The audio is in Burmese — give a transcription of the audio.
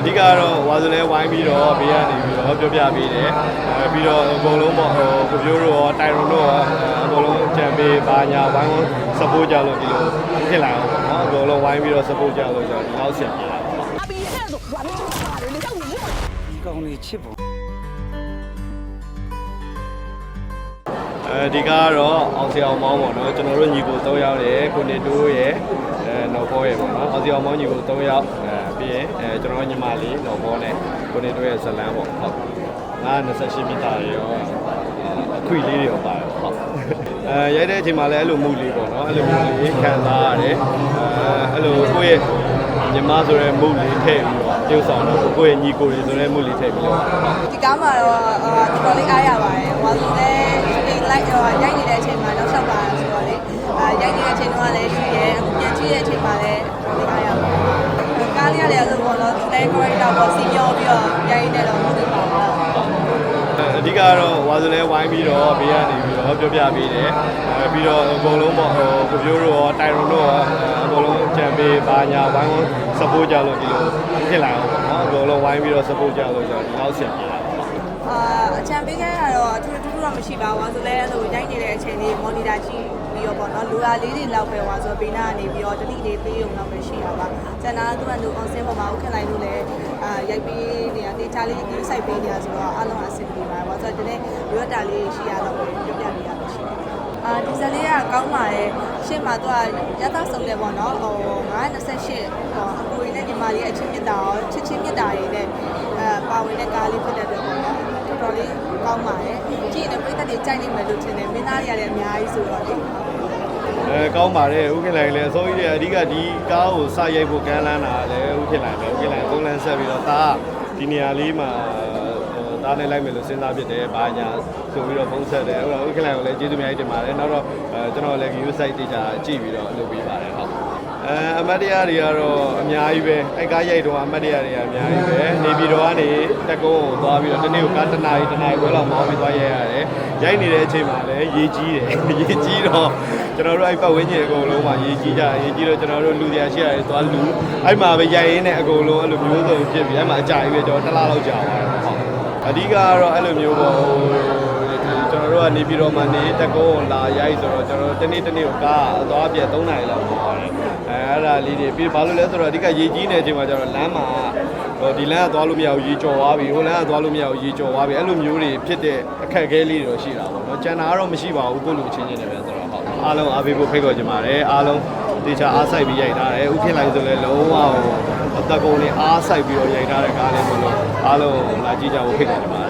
အဓိကကတော့ဝါဆိုလဲဝိုင်းပြီးတော့ဘေးကနေပြီးတော့ပြောပြပေးတယ်ပြီးတော့အကုန်လုံးပေါ့ဟိုကိုပြိုးတို့ရောတိုင်ရုံတို့ရောအကုန်လုံးချန်ပေးဘာညာဝိုင်းဝန်း support ကြလို့ဒီလိုဖြစ်လာအောင်ပေါ့နော်အကုန်လုံးဝိုင်းပြီးတော့ support ကြလို့ဆိုတော့ဒီလောက်ဆက်ပြေးတာပေါ့အပီးဆဲဆိုဘာလို့ပါလဲလေတော့ဘူးကောင်းနေချစ်ပေါ့ အဲဒီကတော့အောင်စီအောင်မောင်းပေါ့နော်ကျွန်တော်တို့ညီကို၃ယောက်ရယ်ကိုနေတိုးရယ်အဲနော်ဘောရယ်ပေါ့နော်အောင်စီအောင်မောင်းညီကို၃ယောက်အဲပြီးရင်အဲကျွန်တော်ညီမလေးနော်ဘောနဲ့ကိုနေတိုးရဲ့ဇလန်းပေါ့ဟုတ်ငါ28မိတာရောအခွေလေးတွေရောပါတယ်ဟုတ်အဲရိုက်တဲ့အချိန်မှာလည်းအဲ့လိုမှုလေးပေါ့နော်အဲ့လိုမှုလေးခံစားရတယ်အဲအဲ့လိုကိုယ့်ရဲ့ ညီမဆိုတဲ့မှုလေးထည့်ပြီးတော့ပြုတ်ဆောင်တော့ကိုယ့်ရဲ့ညီကိုတွေဆိုတဲ့မှုလေးထည့်ပြီးတော့ဒီကားမှာတော့အာတော်တော်လေးအားရပါတယ်။ဟိုဆိုလည်းဒီလိုက်တော့ရိုက်နေတဲ့အချိန်မှာတော့ဆက်ပါဆိုတော့လေအာရိုက်နေတဲ့အချိန်တော့လည်းရှိရဲအခုပြန်ကြည့်တဲ့အချိန်မှာလည်းတော်တော်လေးအားရပါတယ်။ကားလေးရတယ်လို့ပေါ့နော်သူလည်း character ပေါ့စီမျောပြီးတော့ရိုက်နေတော့မဟုတ်ဘူးပါဘူး။အဓိကတော့ဝါစလဲဝိုင်းပြီးတော့ဘေးကနေပြီးတော့ပြောပြပေးတယ်အဲပြီးတော့အကုန်လုံးပေါ့ဟိုကိုပြိုးတို့ရောတိုင်ရွန်တို့ရောအကုန်လုံး ကြံပေးပါညာဝိုင်းဝန်း support ကြလို့ဒီလိုဖြစ်လာအောင်ပေါ့နော်အကုန်လုံးဝိုင်းပြီးတော့ support ကြလို့ဆိုတော့ဒီလောက်ဆင်ပြေတာပေါ့အာအချံပေးခဲ့ရတော့အထူးထူးထူးတော့မရှိပါဘူး။ဆိုလဲအဲ့လိုရိုက်နေတဲ့အချိန်လေး monitor ကြည့်ပြီးတော့ပေါ့နော်လူလာလေးတွေလောက်ပဲဟွာဆိုဘေးနာကနေပြီးတော့တတိလေးပေးုံတော့ပဲရှိတာပါ။ကျန်တာကသူကလူ on scene ပေါ်မှာဥခင်လိုက်လို့လည်းအာရိုက်ပေးနေတာတေချာလေး view site ပေးနေတာဆိုတော့အားလုံးအဆင်ပြေပါတယ်။ဟွာဆိုတော့ဒီနေ့ရွက်တာလေးရှိရတော့ပဲပြောပြပေးရပါရှိတယ်။ အာဒီဇယ်လေးကကောင်းပါတယ်။ရှေ့မှာသူကရသဆုံးတယ်ပေါ့နော်။ဟို928ဟိုအကိုရင်းနဲ့ညီမလေးအချင်းမြတ်တာရောချစ်ချင်းမြတ်တာတွေနဲ့အဲပါဝင်တဲ့ကားလေးဖြစ်တဲ့အတွက်ပေါ့နော်။တော်တော်လေးကောင်းပါတယ်ကြည့်ရင်ပြိတ္တတွေကြိုက်နေမယ်လို့ထင်တယ်မင်းသားတွေရတယ်အများကြီးဆိုတော့လေအဲကောင်းပါတယ်ဥက္ကဋ္ဌလည်းအစိုးရအဓိကဒီကားကိုစရိုက်ဖို့ကမ်းလှမ်းတာလည်းဥက္ကဋ္ဌလည်းဥက္ကဋ္ဌလည်းသုံးလန်းဆက်ပြီးတော့ဒါဒီနေရာလေးမှာဒါ နဲ့လိုက်မယ်လို့စဉ်းစားဖြစ်တယ်ဘာညာဆိုပြီးတော့ဖုန်းဆက်တယ်ဟုတ်လားဥက္ကဋ္ဌကိုလည်းကျေးဇူးအများကြီးတင်ပါတယ်နောက်တော့အဲကျွန်တော်လည်း view site တေချာကြည့်ပြီးတော့လုပ်ပေးပါတယ်ဟုတ်အဲအမတ်တရားတွေကတော့အများကြီးပဲအဲကားရိုက်တော့အမတ်တရားတွေကအများကြီးပဲနေပြည်တော်ကနေတက်ကုန်းကိုသွားပြီးတော့တနေ့ကိုကားတစ်နာရီတစ်နာရီခွဲလောက်မောင်းပြီးသွားရိုက်ရတယ်ရိုက်နေတဲ့အချိန်မှာလည်းရေကြီးတယ်ရေကြီးတော့ကျွန်တော်တို့အဲ့ပတ်ဝန်းကျင်အကုန်လုံးမှာရေကြီးကြရေကြီးတော့ကျွန်တော်တို့လူတရားရှိရတယ်သွားလူအဲ့မှာပဲရိုက်ရင်းနဲ့အကုန်လုံးအဲ့လိုမျိုးစုံဖြစ်ပြီးအဲ့မှာအကြာကြီးပဲကျွန်တော်တစ်လားလောက်ကြာပါတယ်ဟုတ် အဓိကကတော့အဲ့လိုမျိုးပေါ့ဟိုကျွန်တော်တို့ကနေပြီးတော့မှနေတက်ကုန်းကိုလာရိုက်ဆိုတော့ကျွန်တော်တို့တနေ့တနေ့ကိုကားအသွားပြက်3နာရီလောက်ပေါ့ပါတယ်အဲအဲ့ဒါလေးတွေပြီးဘာလို့လဲဆိုတော့အဓိကရေကြီးနေတဲ့အချိန်မှာကျတော့လမ်းမှာဟိုဒီလမ်းကသွားလို့မရဘူးရေကျော်သွားပြီဟိုလမ်းကသွားလို့မရဘူးရေကျော်သွားပြီအဲ့လိုမျိုးတွေဖြစ်တဲ့အခက်အခဲလေးတွေတော့ရှိတာပေါ့နော်ကျန်တာကတော့မရှိပါဘူးကိုယ့်လူချင်းချင်းတွေပဲဆိုတော့ဟုတ်အားလုံးအားပေးဖို့ဖိတ်ခေါ်ချင်ပါတယ်အားလုံး တေချာအားဆိုင်ပြီးရိုက်ထားတယ်ဥခင်လိုက်ဆိုလဲလုံးဝဟိုအသက်ကုန်နဲ့အားဆိုင်ပြီးတော့ရိုက်ထားတဲ့ကားလေးဆိုလို့အားလုံးလာကြည့်ကြဖို့ဖိတ်ခေါ်ချင်ပါတယ်